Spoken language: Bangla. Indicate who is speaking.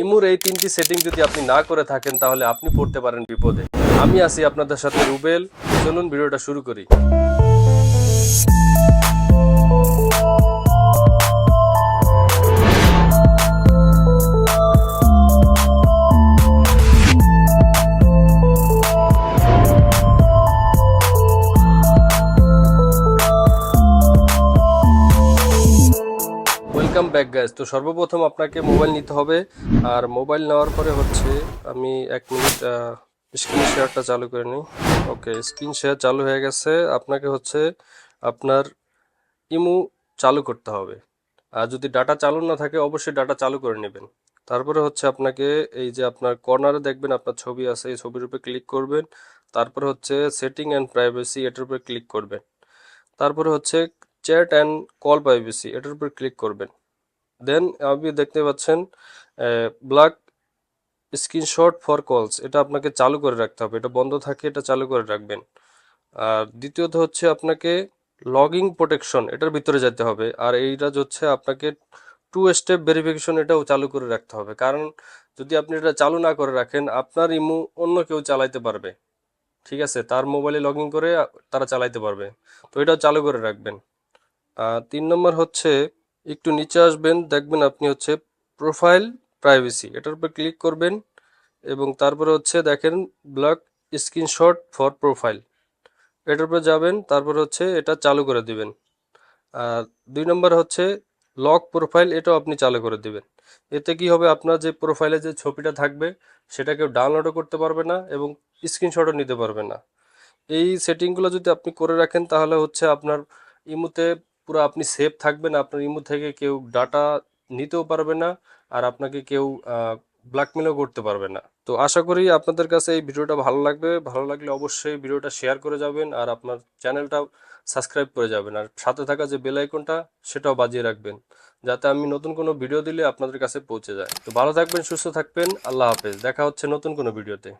Speaker 1: ইমুর এই তিনটি সেটিং যদি আপনি না করে থাকেন, তাহলে আপনি পড়তে পারেন বিপদে। আমি আছি আপনাদের সাথে রুবেল। চলুন ভিডিওটা শুরু করি। ওয়েলকাম ব্যাক গাইজ তো সর্বপ্রথম আপনাকে মোবাইল নিতে হবে। আর মোবাইল নেওয়ার পরে হচ্ছে আমি এক মিনিট স্ক্রিন শেয়ারটা চালু করে নিই। ওকে স্ক্রিন শেয়ার চালু হয়ে গেছে। আপনাকে হচ্ছে আপনার ইমু চালু করতে হবে। আর যদি ডাটা চালু না থাকে, অবশ্যই ডাটা চালু করে নেবেন। তারপরে হচ্ছে আপনাকে এই যে আপনার কর্নারে দেখবেন, আপনার ছবি আছে, এই ছবির উপরে ক্লিক করবেন। তারপরে হচ্ছে সেটিং অ্যান্ড প্রাইভেসি এটার উপরে ক্লিক করবেন। তারপরে হচ্ছে চ্যাট অ্যান্ড কল প্রাইভেসি এটার উপর ক্লিক করবেন। দেন আপনি দেখতে পাচ্ছেন ব্ল্যাক স্ক্রিনশট ফর কলস এটা আপনাকে চালু করে রাখতে হবে, এটা বন্ধ থাকে, এটা চালু করে রাখবেন। আর দ্বিতীয়ত হচ্ছে আপনাকে লগিং প্রোটেকশন এটার ভিতরে যেতে হবে, আর এইটা হচ্ছে আপনাকে টু স্টেপ ভেরিফিকেশন এটাও চালু করে রাখতে হবে। কারণ যদি আপনি এটা চালু না করে রাখেন, আপনার ইমু অন্য কেউ চালাইতে পারবে, ঠিক আছে? তার মোবাইলে লগ করে তারা চালাইতে পারবে। তো এটাও চালু করে রাখবেন। তিন নম্বর হচ্ছে একটু নিচে আসবেন, দেখবেন আপনি হচ্ছে প্রোফাইল প্রাইভেসি এটার উপর ক্লিক করবেন এবং তারপরে হচ্ছে দেখেন ব্লক স্ক্রিনশট ফর প্রোফাইল এটার উপর যাবেন, তারপর হচ্ছে এটা চালু করে দিবেন। আর দুই নম্বর হচ্ছে লক প্রোফাইল এটাও আপনি চালু করে দিবেন। এতে কি হবে, আপনার যে প্রোফাইলে যে ছবিটা থাকবে সেটা কেউ ডাউনলোডও করতে পারবে না এবং স্ক্রিনশটও নিতে পারবে না। এই সেটিংগুলো যদি আপনি করে রাখেন, তাহলে হচ্ছে আপনার ইমুতে পুরো আপনি সেফ থাকবেন, আপনার ইমু থেকে কেউ ডাটা নিতেও পারবে না আর আপনাকে কেউ ব্ল্যাকমেলও করতে পারবে না। তো আশা করি আপনাদের কাছে এই ভিডিওটা ভালো লাগবে। ভালো লাগলে অবশ্যই ভিডিওটা শেয়ার করে যাবেন আর আপনার চ্যানেলটা সাবস্ক্রাইব করে যাবেন। আর সাথে থাকা যে বেল আইকনটা সেটাও বাজিয়ে রাখবেন, যাতে আমি নতুন কোনো ভিডিও দিলে আপনাদের কাছে পৌঁছে যায়। তো ভালো থাকবেন, সুস্থ থাকবেন, আল্লাহ হাফেজ। দেখা হচ্ছে নতুন কোনো ভিডিওতে